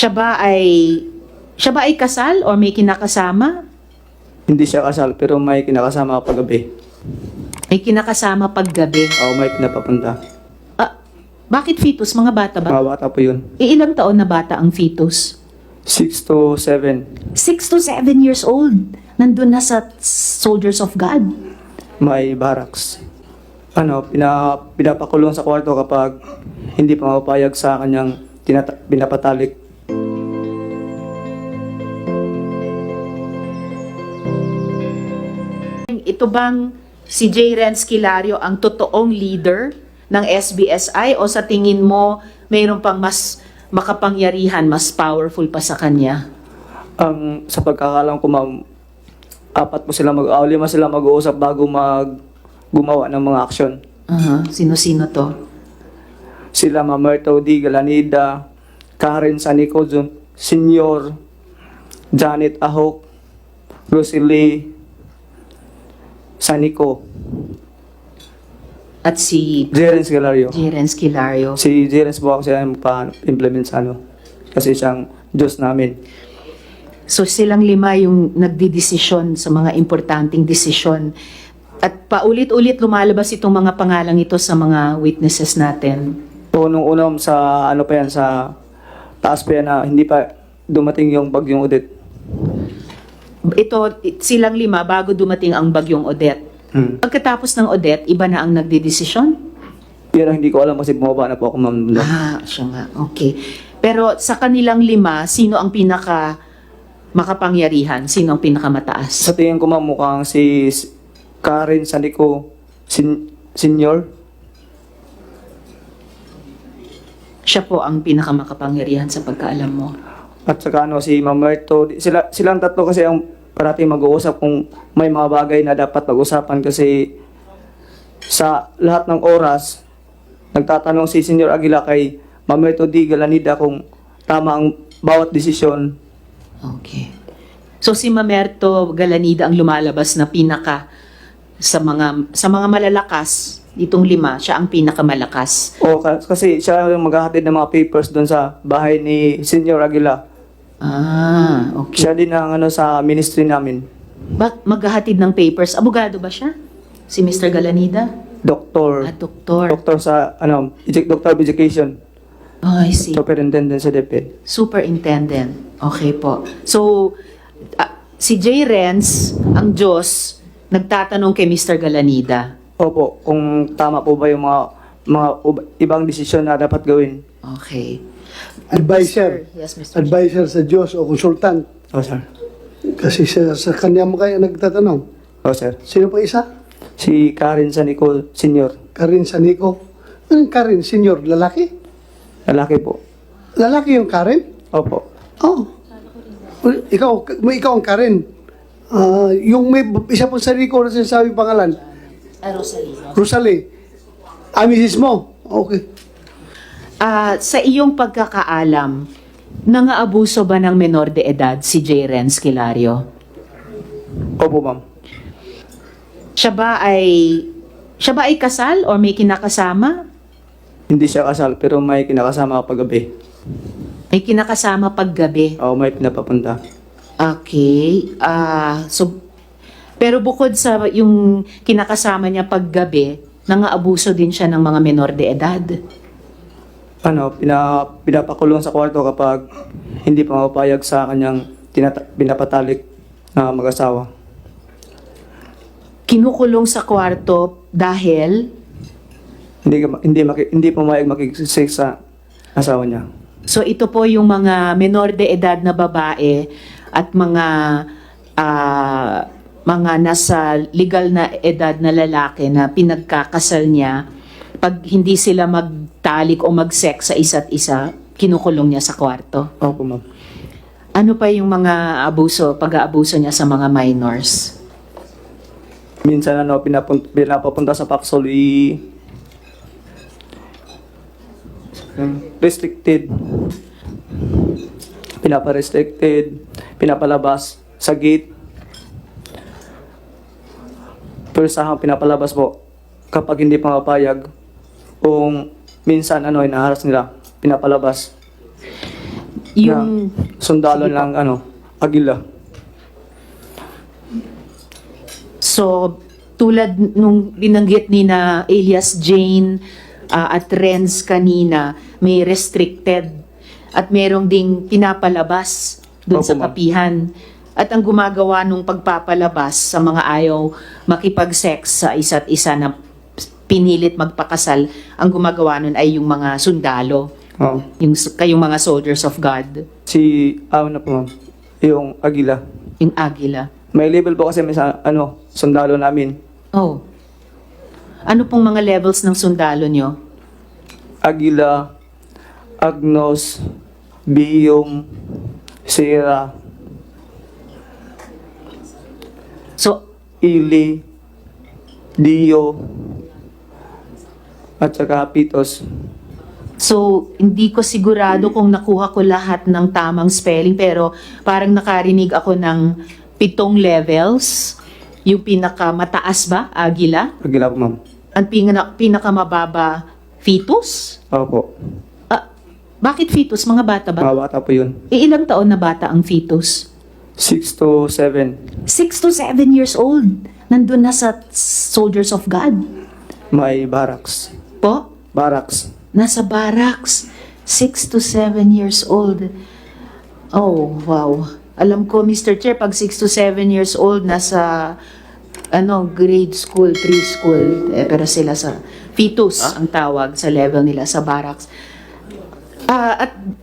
Siya ba ay siya ba ay kasal or may kinakasama? Hindi siya kasal pero may kinakasama kapag gabi. May kinakasama paggabi. O may pinapapunta. Ah, bakit fetus? Mga bata ba? Mga bata po yun. E, ilang taon na bata ang fetus? 6 to 7. 6 to 7 years old. Nandun na sa Soldiers of God. May barracks. Ano, pina, pinapakulong sa kwarto kapag hindi pa mapapayag sa kanyang tinata- pinapatalik. Ito bang si J. Renz Kilario ang totoong leader ng SBSI o sa tingin mo mayroon pang mas makapangyarihan, mas powerful pa sa kanya? Ang sa pagkakalam ko ma'am, apat po sila mag ah, lima sila mag-uusap bago mag gumawa ng mga aksyon. Aha, Sino-sino to? Sila Ma'am Merto D. Galanida, Karen Sanico Jun- Senior, Janet Ahok, Rosalie Sanico, At si Jerens Galario. J. Renz Kilario. Si Jerens po ako siya yung pa-implement sa ano. Kasi siyang Diyos namin. So silang lima yung nagdidesisyon sa mga importanteng desisyon. At paulit-ulit lumalabas itong mga pangalang ito sa mga witnesses natin. So, nung unang sa ano pa yan, sa taas pa yan na hindi pa dumating yung bagyong udit. Ito, silang lima bago dumating ang bagyong Odette. Hmm. Pagkatapos ng Odette, iba na ang nagdidesisyon? Pero hindi ko alam kasi bumaba na po ako ma'am. Ah, siya nga. Okay. Pero sa kanilang lima, sino ang pinaka makapangyarihan? Sino ang pinakamataas? Sa tingin ko ma'am mukhang si Karen Sanico sen- Senior. Siya po ang pinakamakapangyarihan sa pagkaalam mo. At saka ano, si Ma'am Merto, sila, silang tatlo kasi ang parating mag-uusap kung may mga bagay na dapat pag-usapan kasi sa lahat ng oras, nagtatanong si Senior Aguila kay Ma'am Merto D. Galanida kung tama ang bawat desisyon. Okay. So si Mamerto Galanida ang lumalabas na pinaka sa mga sa mga malalakas itong lima, siya ang pinakamalakas. O ka- kasi siya yung maghahatid ng mga papers doon sa bahay ni Senior Aguila. Ah, okay. Siya din ang ano sa ministry namin. Ba- maghahatid ng papers. Abogado ba siya? Si Mr. Galanida? Doktor. At doktor. Doktor sa ano, edu- Doctor of Education. Oh, I see. Superintendent sa DepEd. Superintendent. Okay po. So, ah, si J. Renz, ang Diyos, nagtatanong kay Mr. Galanida. Opo, kung tama po ba yung mga mga ub- ibang desisyon na dapat gawin. Okay. Advisor. Yes, Mr. Advisor sa Diyos o konsultant. Oh, sir. Kasi sa, sa kanya mo kayo nagtatanong. Oh, sir. Sino pa isa? Si Karen Sanico Senior. Karin Sanico. Anong Karin? Senior? Lalaki? Lalaki po. Lalaki yung Karin? Opo. Oh. Well, Ikaw, may ikaw ang Karin. Ah, yung may isa pong Sanico na sinasabi pangalan. Ah, Rosalie. Rosalie. Ah, misis mo. Okay. Ah, sa iyong pagkakaalam, nangaabuso ba ng menor de edad si J. Renz Kilario? Opo, ma'am. Siya ba ay siya ba ay kasal or may kinakasama? Hindi siya kasal pero may kinakasama kapag gabi. May kinakasama paggabi. O may pinapapunta. Okay. Ah, so pero bukod sa yung kinakasama niya paggabi, nangaabuso din siya ng mga menor de edad. Ano, pina, pinapakulong sa kwarto kapag hindi pa mapapayag sa kanyang tinata- pinapatalik na mag-asawa. Kinukulong sa kwarto dahil Hindi ka- hindi maki, hindi pumayag makikisig sa asawa niya. So ito po yung mga menor de edad na babae at mga ah, mga nasa legal na edad na lalaki na pinagkakasal niya pag hindi sila magtalik o mag-sex sa isa't isa, kinukulong niya sa kwarto. Opo, ma'am. Ano pa yung mga abuso, pag-aabuso niya sa mga minors? Minsan ano, pinapun- pinapapunta sa Paxol, i... restricted. Pinapa-restricted, pinapalabas sa gate. Pero sa pinapalabas po kapag hindi pa mapayag. Kung minsan ano, inaharas nila, pinapalabas. Yung, Sundalo Sige po. ng ano, Agila. so, tulad nung binanggit ni na alias Jane ah, at Renz kanina, may restricted at merong ding pinapalabas doon sa kapihan. At ang gumagawa nung pagpapalabas sa mga ayaw makipag-sex sa isa't isa na pinilit magpakasal, ang gumagawa nun ay yung mga sundalo, Oo. yung kayong mga soldiers of God, Si, ah, ano po ma'am, yung Agila. yung agila. May label po kasi may sa, ano, sundalo namin. Oh. Ano pong mga levels ng sundalo nyo? Agila, Agnos, Biyom, Sierra, So, Ili, Dio, at saka Pitos. so hindi ko sigurado kung nakuha ko lahat ng tamang spelling pero parang nakarinig ako ng pitong levels. Yung pinakamataas ba, agila? Agila po ma'am. Ang pinaka, pinakamababa, fetus? Opo. Ah, bakit fetus? Mga bata ba? Mga bata po yun. E ilang taon na bata ang fetus? 6 to 7. 6 to 7 years old. Nandun na sa Soldiers of God. May barracks. Po? Barracks. Nasa barracks. 6 to 7 years old. Oh, wow. Alam ko, Mr. Chair, pag 6 to 7 years old, nasa ano, grade school, preschool, eh, pero sila sa fetus ang tawag sa level nila sa barracks. Ah, at